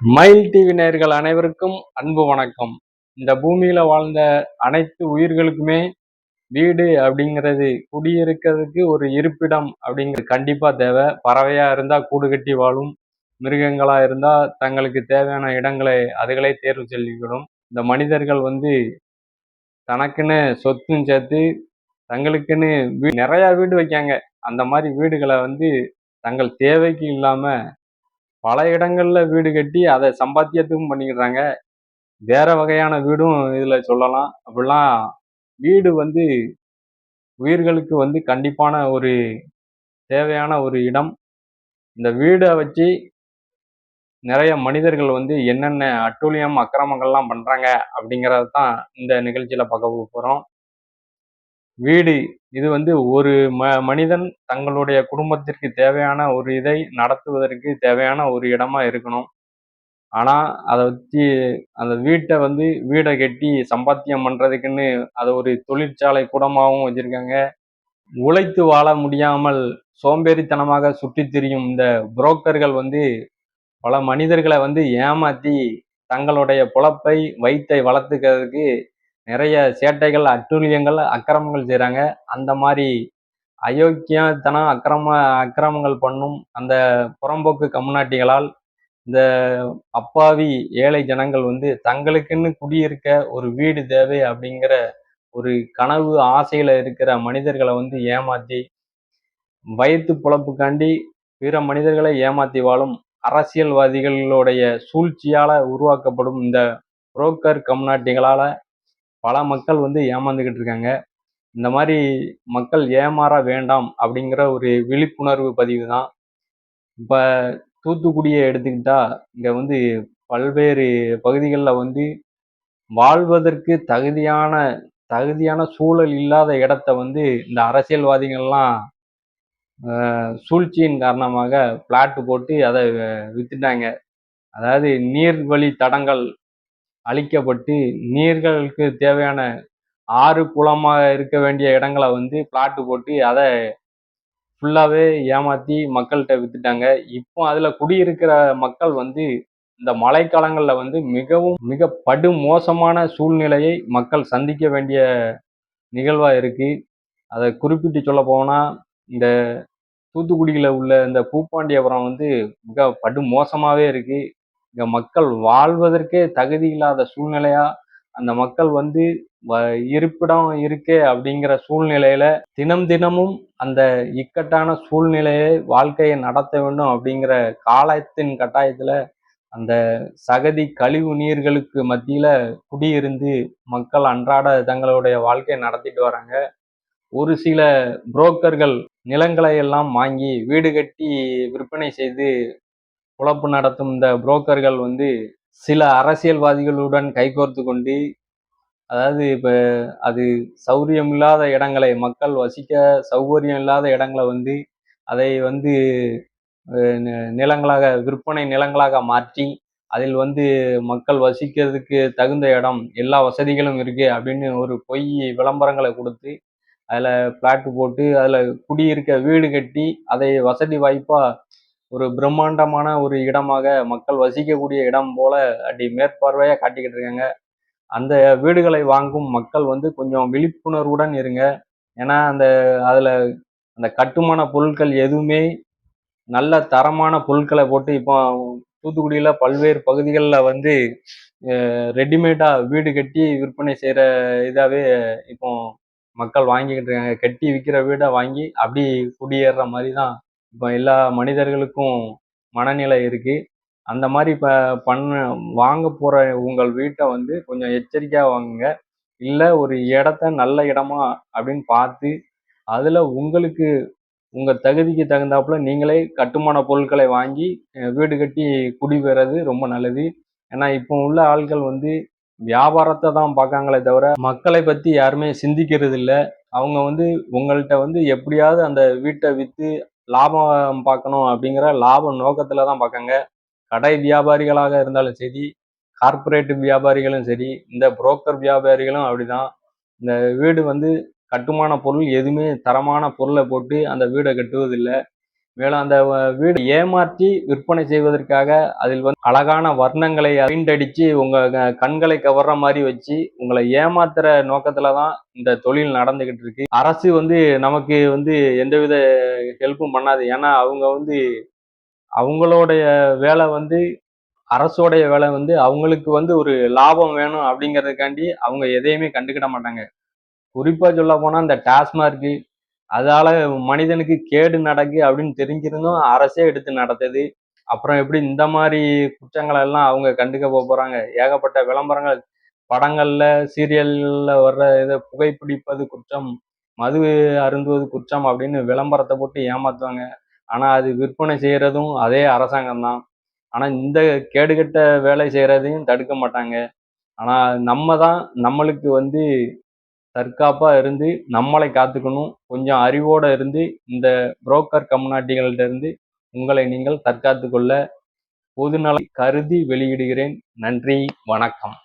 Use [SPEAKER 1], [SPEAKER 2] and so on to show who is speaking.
[SPEAKER 1] மயில் டிவி நேர்கள் அனைவருக்கும் அன்பு வணக்கம். இந்த பூமியில வாழ்ந்த அனைத்து உயிர்களுக்குமே வீடு அப்படிங்கிறது குடியிருக்கிறதுக்கு ஒரு இருப்பிடம் அப்படிங்கிறது கண்டிப்பா தேவை. பறவையா இருந்தா கூடு கட்டி வாழும் மிருகங்களா இருந்தா தங்களுக்கு தேவையான இடங்களை அதுகளே தேர்வு செல்லிவிடும் இந்த மனிதர்கள் வந்து தனக்குன்னு சொத்தும் சேர்த்து தங்களுக்குன்னு வீ நிறைய வீடு வைக்காங்க. அந்த மாதிரி வீடுகளை வந்து தங்கள் தேவைக்கு இல்லாம பல இடங்கள்ல வீடு கட்டி அதை சம்பாத்தியத்துக்கும் பண்ணிக்கிறாங்க வேற வகையான வீடும் இதுல சொல்லலாம். அப்படிலாம் வீடு வந்து உயிர்களுக்கு வந்து கண்டிப்பான ஒரு தேவையான ஒரு இடம். இந்த வீடை வச்சு நிறைய மனிதர்கள் வந்து என்னென்ன அட்டூழியம் அக்கிரமங்கள்லாம் பண்ணுறாங்க அப்படிங்கறது தான் இந்த நிகழ்ச்சியில் பார்க்க போகிறோம் வீடு. இது வந்து ஒரு ம மனிதன் தங்களுடைய குடும்பத்திற்கு தேவையான ஒரு இதை நடத்துவதற்கு தேவையான ஒரு இடமா இருக்கணும். ஆனால் அதை வச்சு அந்த வீட்டை வந்து வீடை கட்டி சம்பாத்தியம் பண்ணுறதுக்குன்னு அதை ஒரு தொழிற்சாலை கூடமாகவும் வச்சுருக்காங்க. உழைத்து வாழ முடியாமல் சோம்பேறித்தனமாக சுற்றி திரியும் இந்த புரோக்கர்கள் வந்து பல மனிதர்களை வந்து ஏமாற்றி தங்களுடைய பொழப்பை வயித்தை வளர்த்துக்கிறதுக்கு நிறைய சேட்டைகள் அட்டூழியங்கள் அக்கிரமங்கள் செய்கிறாங்க அந்த மாதிரி அயோக்கியத்தனம் அக்கிரம அக்கிரமங்கள் பண்ணும் அந்த புறம்போக்கு கம்யூனாட்டிகளால் இந்த அப்பாவி ஏழை ஜனங்கள் வந்து தங்களுக்குன்னு குடியிருக்க ஒரு வீடு தேவை அப்படிங்கிற ஒரு கனவு ஆசையில இருக்கிற மனிதர்களை வந்து ஏமாத்தி வயிற்று பொழப்புக்காண்டி பிற மனிதர்களை ஏமாத்தி வாழும் அரசியல்வாதிகளுடைய சூழ்ச்சியால உருவாக்கப்படும் இந்த புரோக்கர் கம்நாட்டிகளால பல மக்கள் வந்து ஏமாந்துக்கிட்டு இருக்காங்க இந்த மாதிரி மக்கள் ஏமாற வேண்டாம் அப்படிங்கிற ஒரு விழிப்புணர்வு பதிவு தான். இப்போ தூத்துக்குடியை எடுத்துக்கிட்டா இங்கே வந்து பல்வேறு பகுதிகளில் வந்து வாழ்வதற்கு தகுதியான தகுதியான சூழல் இல்லாத இடத்த வந்து இந்த அரசியல்வாதிகள்லாம் சூழ்ச்சியின் காரணமாக பிளாட்டு போட்டு அதை வித்துட்டாங்க. அதாவது நீர்வழி தடங்கள் அழிக்கப்பட்டு நீர்களுக்கு தேவையான ஆறு குளமாக இருக்க வேண்டிய இடங்களை வந்து பிளாட்டு போட்டு அதை ஃபுல்லாகவே ஏமாற்றி மக்கள்கிட்ட வித்துட்டாங்க. இப்போ அதில் குடியிருக்கிற மக்கள் வந்து இந்த மழைக்காலங்களில் வந்து மிகவும் மிக படு மோசமான சூழ்நிலையை மக்கள் சந்திக்க வேண்டிய நிகழ்வாக இருக்குது அதை குறிப்பிட்டு சொல்ல போனால் இந்த தூத்துக்குடியில் உள்ள இந்த பூப்பாண்டியபுரம் வந்து மிக படு மோசமாகவே இருக்குது இங்க மக்கள் வாழ்வதற்கே தகுதி இல்லாத சூழ்நிலையா அந்த மக்கள் வந்து இருப்பிடம் இருக்கே அப்படிங்கிற சூழ்நிலையில தினம் தினமும் அந்த இக்கட்டான சூழ்நிலையை வாழ்க்கையை நடத்த வேண்டும் அப்படிங்கிற காலத்தின் கட்டாயத்துல அந்த சகதி கழிவு நீர்களுக்கு மத்தியில குடியிருந்து மக்கள் அன்றாட தங்களுடைய வாழ்க்கையை நடத்திட்டு வராங்க. ஒரு சில புரோக்கர்கள் நிலங்களை எல்லாம் வாங்கி வீடு கட்டி விற்பனை செய்து குழப்பு நடத்தும் இந்த புரோக்கர்கள் வந்து சில அரசியல்வாதிகளுடன் கைகோர்த்து கொண்டு அதாவது இப்போ அது சௌரியம் இல்லாத இடங்களை மக்கள் வசிக்க சௌகரியம் இல்லாத இடங்களை வந்து அதை வந்து நிலங்களாக விற்பனை நிலங்களாக மாற்றி அதில் வந்து மக்கள் வசிக்கிறதுக்கு தகுந்த இடம் எல்லா வசதிகளும் இருக்குது அப்படின்னு ஒரு பொய் விளம்பரங்களை கொடுத்து அதில் பிளாட்டு போட்டு அதில் குடியிருக்க வீடு கட்டி அதை வசதி வாய்ப்பாக ஒரு பிரம்மாண்டமான ஒரு இடமாக மக்கள் வசிக்கக்கூடிய இடம் போல அப்படி மேற்பார்வையாக காட்டிக்கிட்டு இருக்காங்க. அந்த வீடுகளை வாங்கும் மக்கள் வந்து கொஞ்சம் விழிப்புணர்வுடன் இருங்க. ஏன்னா அந்த அதில் அந்த கட்டுமான பொருட்கள் எதுவுமே நல்ல தரமான பொருட்களை போட்டு இப்போ தூத்துக்குடியில் பல்வேறு பகுதிகளில் வந்து ரெடிமேடாக வீடு கட்டி விற்பனை செய்கிற இதாகவே இப்போ மக்கள் வாங்கிக்கிட்டு இருக்காங்க. கட்டி விற்கிற வீடை வாங்கி அப்படி குடியேறுற மாதிரி தான் இப்போ எல்லா மனிதர்களுக்கும் மனநிலை இருக்கு. அந்த மாதிரி இப்போ பண்ண வாங்க போகிற உங்கள் வீட்டை வந்து கொஞ்சம் எச்சரிக்கையாக வாங்குங்க. இல்லை ஒரு இடத்த நல்ல இடமா அப்படின்னு பார்த்து அதில் உங்களுக்கு உங்கள் தகுதிக்கு தகுந்தாப்புல நீங்களே கட்டுமான பொருட்களை வாங்கி வீடு கட்டி குடிபெறது ரொம்ப நல்லது. ஏன்னா இப்போ உள்ள ஆட்கள் வந்து வியாபாரத்தை தான் பார்க்காங்களே தவிர மக்களை பற்றி யாருமே சிந்திக்கிறது இல்லை அவங்க வந்து உங்கள்கிட்ட வந்து எப்படியாவது அந்த வீட்டை விற்று லாபம் பார்க்கணும் அப்படிங்கிற லாப நோக்கத்தில் தான் பார்க்காங்க. கடை வியாபாரிகளாக இருந்தாலும் சரி கார்பரேட் வியாபாரிகளும் சரி இந்த புரோக்கர் வியாபாரிகளும் அப்படிதான். இந்த வீடு வந்து கட்டுமான பொருள் எதுவுமே தரமான பொருளை போட்டு அந்த வீடை கட்டுவதில்லை. மேலும் அந்த வீடு ஏமாற்றி விற்பனை செய்வதற்காக அதில் வந்து அழகான வர்ணங்களை பெயிண்ட் அடிச்சு உங்க க- கண்களை கவர்ற மாதிரி வச்சு உங்களை ஏமாத்துற நோக்கத்துல தான் இந்த தொழில் நடந்துகிட்டு இருக்கு. அரசு வந்து நமக்கு வந்து எந்தவித ஹெல்ப்பும் பண்ணாது. ஏன்னா அவங்க வந்து அவங்களுடைய வேலை வந்து அரசோடைய வேலை வந்து அவங்களுக்கு வந்து ஒரு லாபம் வேணும் அப்படிங்கிறதுக்காண்டி அவங்க எதையுமே கண்டுக்கிட மாட்டாங்க. குறிப்பாக சொல்ல போனால் இந்த டாஸ்மார்க் அதால மனிதனுக்கு கேடு நடக்கு அப்படின்னு தெரிஞ்சிருந்தும் அரசே எடுத்து நடத்துது. அப்புறம் எப்படி இந்த மாதிரி குற்றங்களை எல்லாம் அவங்க கண்டுக்க போக போறாங்க? ஏகப்பட்ட விளம்பரங்கள் படங்கள்ல சீரியல்ல வர்ற இதை புகைப்பிடிப்பது குற்றம் மது அருந்துவது குற்றம் அப்படின்னு விளம்பரத்தை போட்டு ஏமாத்துவாங்க. ஆனா அது விற்பனை செய்யறதும் அதே அரசாங்கம் தான். ஆனா இந்த கேடுகட்ட வேலை செய்யறதையும் தடுக்க மாட்டாங்க. ஆனா நம்ம தான் நம்மளுக்கு வந்து தற்காப்பாக இருந்து நம்மளை காத்துக்கணும். கொஞ்சம் அறிவோட இருந்து இந்த புரோக்கர் கம்யூனிட்டிகள்ட்ட இருந்து உங்களை நீங்கள் தற்காத்து கொள்ள பொதுநலம் கருதி வெளியிடுகிறேன். நன்றி வணக்கம்.